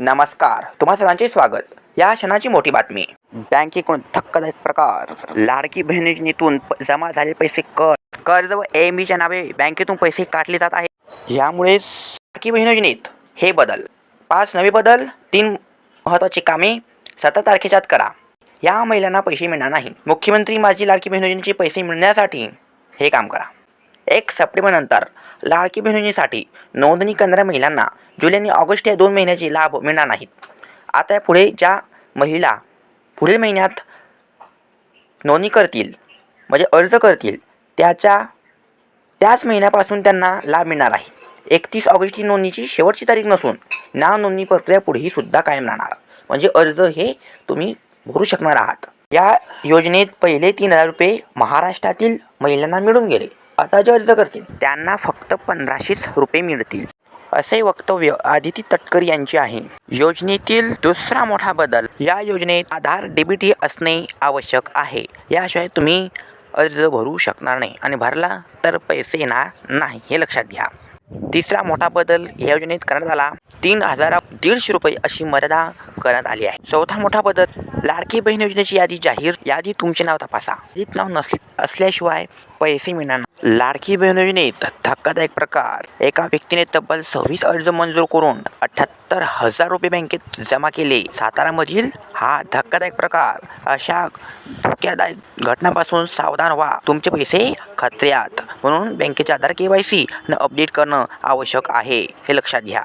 नमस्कार तुम्हा सर्वांचे स्वागत. या क्षणाची मोठी बातमी. बँकेकडून धक्कादायक प्रकार. लाडकी बहीण योजनेतून जमा झालेले पैसे कर कर्ज व एम बीच्या नावे बँकेतून पैसे काढले जात आहे यामुळे लाडकी बहीण योजनेत हे बदल. पाच नवे बदल तीन महत्त्वाची कामे सतरा तारखेच्यात करा. या महिलांना पैसे मिळणार नाही. मुख्यमंत्री माझी लाडकी बहीण योजनेचे पैसे मिळण्यासाठी हे काम करा. एक सप्टेंबरनंतर लाडकी बहीण योजनेसाठी नोंदणी करणाऱ्या महिलांना जुलै आणि ऑगस्ट या दोन महिन्याचे लाभ मिळणार नाहीत. आता पुढे ज्या महिला पुढील महिन्यात नोंदणी करतील म्हणजे अर्ज करतील त्याच्या त्याच महिन्यापासून त्यांना लाभ मिळणार आहे. एकतीस ऑगस्ट ही नोंदणीची शेवटची तारीख नसून नाव नोंदणी प्रक्रिया पुढेही सुद्धा कायम राहणार. म्हणजे अर्ज हे तुम्ही भरू शकणार आहात. या योजनेत पहिले तीन हजार रुपये महाराष्ट्रातील महिलांना मिळून गेले. आता जे अर्ज करतील. त्यांना फक्त पंधराशेच रुपये मिळतील. असे वक्तव्य आदिती तटकर यांचे आहे. योजनेतील दुसरा मोठा बदल या योजनेत आधार डेबिटी असणे आवश्यक आहे. याशिवाय तुम्ही अर्ज भरू शकणार नाही आणि भरला तर पैसे येणार नाही हे लक्षात घ्या. तिसरा मोठा बदल या योजनेत करण्यात आला. तीन हजार दीडशे रुपये अशी मर्यादा करण्यात आली आहे. चौथा मोठा बदल लाडकी बहीण योजनेची यादी जाहीर. यादी तुमचे नाव तपासा. यादीत नाव नस असल्याशिवाय पैसे मिळणार लाडकी बहीण योजनेत धक्कादायक प्रकार. एका व्यक्तीने तब्बल सव्वीस अर्ज मंजूर करून अठ्याहत्तर हजार रुपये बँकेत जमा केले. सातारामधील हा धक्कादायक प्रकार अशा धोक्यादायक घटनापासून सावधान व्हा. तुमचे पैसे खतऱ्यात म्हणून बँकेचे Aadhaar K Y C update करणं आवश्यक आहे. हे लक्षात घ्या.